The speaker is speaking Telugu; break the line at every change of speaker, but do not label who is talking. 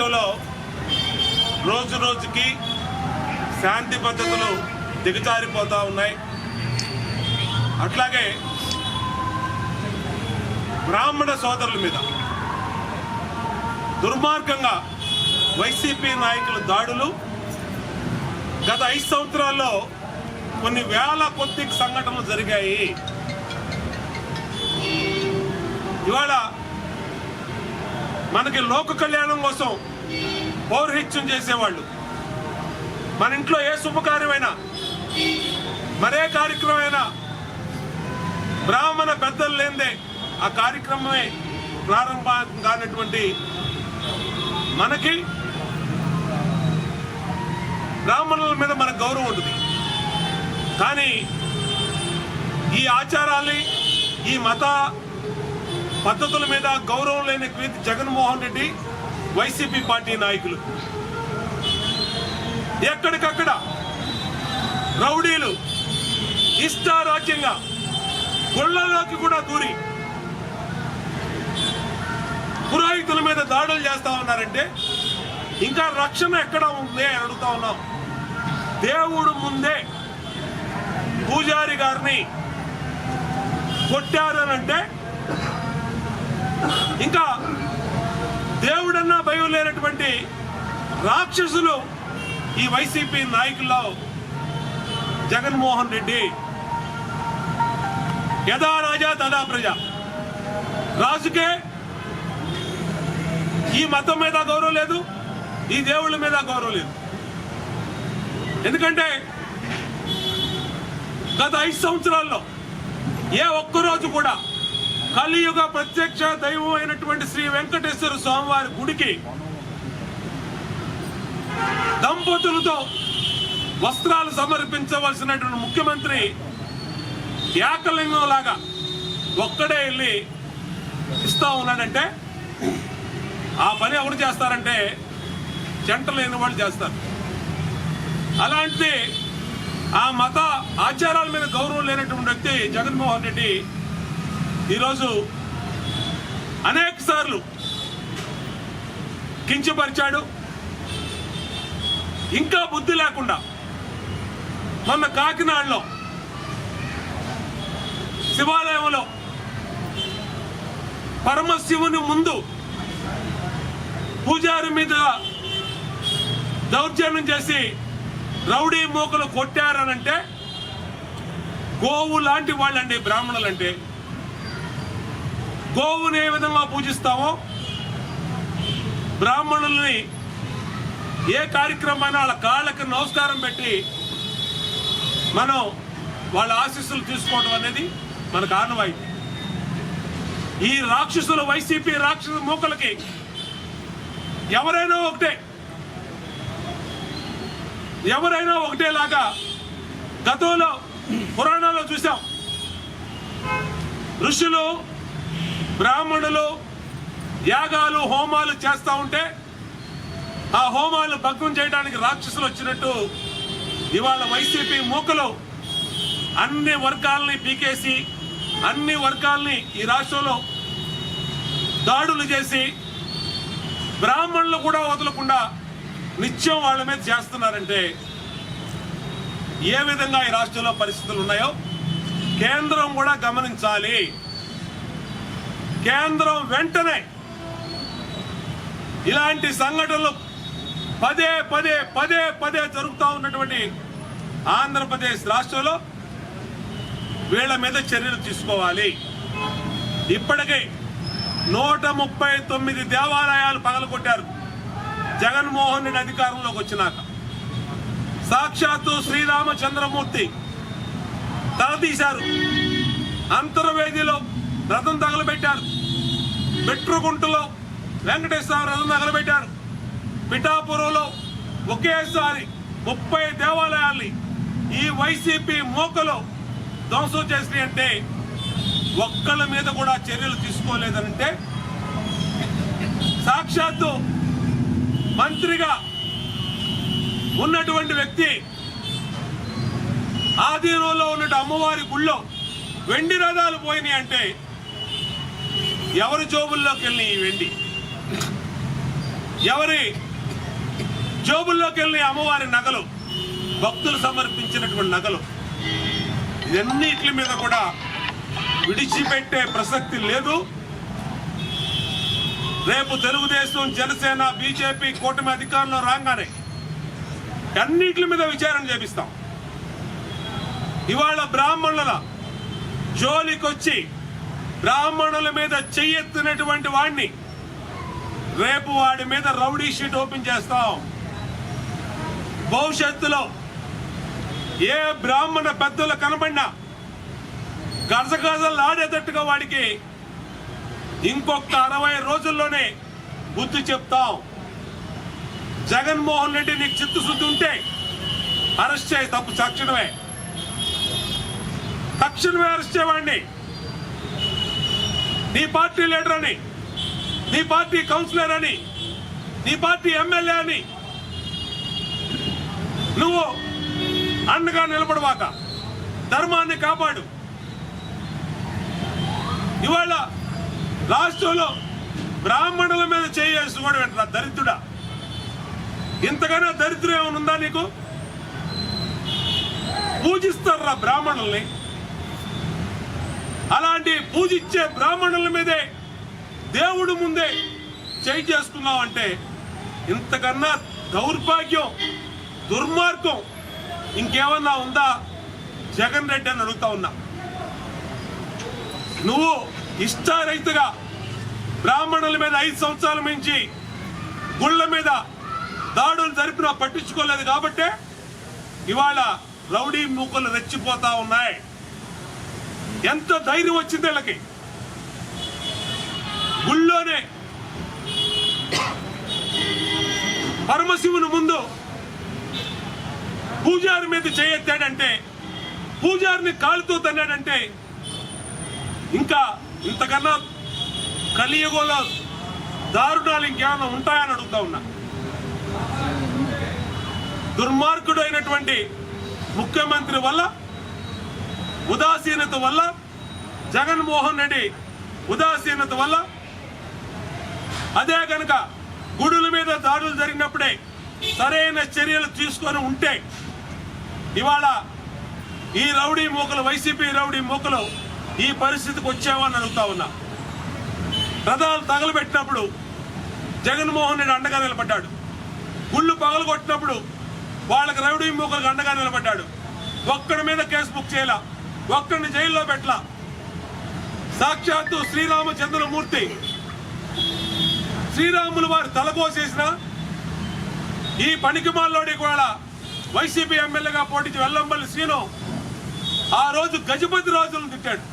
రాష్ట్రంలో రోజు రోజుకి శాంతి పద్ధతులు దిగజారిపోతూ ఉన్నాయి. అట్లాగే బ్రాహ్మణ సోదరుల మీద దుర్మార్గంగా వైసీపీ నాయకుల దాడులు గత ఐదు సంవత్సరాల్లో కొన్ని వేల కొద్ది సంఘటనలు జరిగాయి. ఇవాళ మనకి లోక కళ్యాణం కోసం పౌరహిత్యం చేసేవాళ్ళు. మన ఇంట్లో ఏ శుభకార్యమైనా మరే కార్యక్రమమైనా బ్రాహ్మణ పెద్దలు లేదే ఆ కార్యక్రమమే ప్రారంభం కానటువంటి మనకి బ్రాహ్మణుల మీద మనకు గౌరవం ఉంటుంది. కానీ ఈ ఆచారాల్ని ఈ మత పద్ధతుల మీద గౌరవం లేని క్రీతి జగన్మోహన్ రెడ్డి వైసీపీ పార్టీ నాయకులు. ఎక్కడికక్కడ రౌడీలు ఇష్టారాజ్యంగా గుళ్ళలోకి కూడా దూరి పురోహితుల మీద దాడులు చేస్తా ఉన్నారంటే ఇంకా రక్షణ ఎక్కడ ఉంది అని అడుగుతా ఉన్నాం. దేవుడు ముందే పూజారి గారిని కొట్టారనంటే ఇంకా దేవుడన్నా భయం లేనటువంటి రాక్షసులు ఈ వైసీపీ నాయకుల్లో జగన్మోహన్ రెడ్డి. యథా రాజా తదా ప్రజ. రాజుకే ఈ మతం మీద గౌరవం లేదు ఈ దేవుళ్ళ మీద గౌరవం లేదు. ఎందుకంటే గత ఐదు సంవత్సరాల్లో ఏ ఒక్కరోజు కూడా కలియుగ ప్రత్యక్ష దైవం అయినటువంటి శ్రీ వెంకటేశ్వర స్వామివారి గుడికి దంపతులతో వస్త్రాలు సమర్పించవలసినటువంటి ముఖ్యమంత్రి ఏకలింగం లాగా ఒక్కడే వెళ్ళి ఇస్తా ఉన్నాడంటే ఆ పని ఎవరు చేస్తారంటే జంట లేని వాళ్ళు చేస్తారు. అలాంటిది ఆ మత ఆచారాల మీద గౌరవం లేనటువంటి వ్యక్తి జగన్మోహన్ రెడ్డి ఈరోజు అనేక సార్లు కించపరిచాడు. ఇంకా బుద్ధి లేకుండా మొన్న కాకినాడలో శివాలయంలో పరమశివుని ముందు పూజారి మీద దౌర్జన్యం చేసి రౌడీ మూకలు కొట్టారనంటే గోవు లాంటి వాళ్ళండి బ్రాహ్మణులంటే గోవుని ఏ విధంగా పూజిస్తామో బ్రాహ్మణుల్ని ఏ కార్యక్రమమైనా వాళ్ళ కాళ్ళకి నమస్కారం పెట్టి మనం వాళ్ళ ఆశీస్సులు తీసుకోవడం అనేది మనకు ఆనవాయితీ ఈ రాక్షసుల వైసీపీ రాక్షస మూకలకి ఎవరైనా ఒకటే ఎవరైనా ఒకటేలాగా గతంలో పురాణాల్లో చూసాం. ఋషులు బ్రాహ్మణులు యాగాలు హోమాలు చేస్తూ ఉంటే ఆ హోమాలు భగ్నం చేయడానికి రాక్షసులు వచ్చినట్టు ఇవాళ వైసీపీ మూకలు అన్ని వర్గాల్ని పీకేసి అన్ని వర్గాల్ని ఈ రాష్ట్రంలో దాడులు చేసి బ్రాహ్మణులు కూడా వదలకుండా నిత్యం వాళ్ళ మీద చేస్తున్నారంటే ఏ విధంగా ఈ రాష్ట్రంలో పరిస్థితులు ఉన్నాయో కేంద్రం కూడా గమనించాలి. కేంద్రం వెంటనే ఇలాంటి సంఘటనలు పదే పదే పదే పదే జరుగుతూ ఉన్నటువంటి ఆంధ్రప్రదేశ్ రాష్ట్రంలో వీళ్ళ మీద చర్యలు తీసుకోవాలి. ఇప్పటికే నూట ముప్పై తొమ్మిది దేవాలయాలు పగలగొట్టారు. జగన్మోహన్ రెడ్డి అధికారంలోకి వచ్చినాక. సాక్షాత్తు శ్రీరామచంద్రమూర్తి తలదీశారు అంతర్వేదిలో రథం తగలబెట్టారు. మెట్రుగుంటలో వెంకటేశ్వర రథం తగలబెట్టారు. పిఠాపురంలో ఒకేసారి ముప్పై దేవాలయాల్ని ఈ వైసీపీ మోకలో ధ్వంసం చేసినాయంటే ఒక్కళ్ళ మీద కూడా చర్యలు తీసుకోలేదనంటే సాక్షాత్తు మంత్రిగా ఉన్నటువంటి వ్యక్తి ఆధీనంలో ఉన్న అమ్మవారి గుళ్ళో వెండి రథాలు పోయినాయి అంటే ఎవరి జోబుల్లోకి వెళ్ళి ఈ వెండి? ఎవరి జోబుల్లోకి వెళ్ళి అమ్మవారి నగలు? భక్తులు సమర్పించినటువంటి నగలు. ఇవన్నిటి మీద కూడా విడిచిపెట్టే ప్రసక్తి లేదు. రేపు తెలుగుదేశం జనసేన బీజేపీ కూటమి అధికారంలో రాగానే అన్నిటి మీద విచారణ చేపిస్తాం. ఇవాళ బ్రాహ్మణుల జోలికొచ్చి బ్రాహ్మణుల మీద చెయ్యెత్తినటువంటి వాడిని రేపు వాడి మీద రౌడీ షీట్ ఓపెన్ చేస్తాం. భవిష్యత్తులో ఏ బ్రాహ్మణ పెద్దలు కనబడినా గజగజలు ఆడేటట్టుగా వాడికి ఇంకొక అరవై రోజుల్లోనే బుద్ధి చెప్తాం. జగన్మోహన్ రెడ్డి నీకు చిత్తశుద్ధి ఉంటే అరెస్ట్ చేయి తప్పు తక్షణమే తక్షణమే అరెస్ట్ చేయవాడిని. నీ పార్టీ లీడర్ అని నీ పార్టీ కౌన్సిలర్ అని నీ పార్టీ ఎమ్మెల్యే అని నువ్వు అండగా నిలబడవాక ధర్మాన్ని కాపాడు. ఇవాళ రాష్ట్రంలో బ్రాహ్మణుల మీద చేయాల్సి కూడా వెంటరా దరిద్రుడా? ఇంతకైనా దరిద్రం ఏమైనా ఉందా నీకు? పూజిస్తారా బ్రాహ్మణుల్ని? అలాంటి పూజించే బ్రాహ్మణుల మీదే దేవుడు ముందే చేయి చేసుకున్నావు అంటే ఇంతకన్నా దౌర్భాగ్యం దుర్మార్గం ఇంకేమన్నా ఉందా? జగన్ రెడ్డి అని అడుగుతా ఉన్నా. నువ్వు ఇష్టారైతుగా బ్రాహ్మణుల మీద ఐదు సంవత్సరాల మించి గుళ్ళ మీద దాడులు జరిపినా పట్టించుకోలేదు కాబట్టే ఇవాళ రౌడీ మూకలు రెచ్చిపోతా ఉన్నాయి. ఎంత ధైర్యం వచ్చింది వీళ్ళకి. గుళ్ళోనే పరమశివుని ముందు పూజారి మీద చేయెత్తాడంటే పూజారిని కాలుతో తన్నాడంటే ఇంకా ఇంతకన్నా కలియుగంలో దారుణాలు ఇంకేమైనా ఉంటాయని అడుగుతా ఉన్నా. దుర్మార్గుడు అయినటువంటి ముఖ్యమంత్రి వల్ల ఉదాసీనత వల్ల జగన్మోహన్ రెడ్డి ఉదాసీనత వల్ల అదే కనుక గుడుల మీద దాడులు జరిగినప్పుడే సరైన చర్యలు తీసుకొని ఉంటే ఇవాళ ఈ రౌడీ మూకలు వైసీపీ రౌడీ మూకలు ఈ పరిస్థితికి వచ్చామని అడుగుతా ఉన్నా. రథాలు తగలబెట్టినప్పుడు జగన్మోహన్ రెడ్డి అండగా నిలబడ్డాడు. గుళ్ళు పగలగొట్టినప్పుడు వాళ్ళకి రౌడీ మూకలకు అండగా నిలబడ్డాడు. ఒక్కడి మీద కేసు బుక్ చేయాల? ఒక్కడిని జైల్లో పెట్టలా. సాక్షాత్తు శ్రీరామచంద్రమూర్తి. శ్రీరాములు వారి తలకోసేసిన ఈ పనికిమాల్లోడి కూడా వైసీపీ ఎమ్మెల్యేగా పోటీ వెల్లంపల్లి శ్రీను ఆ రోజు గజపతి రాజులను తిట్టాడు.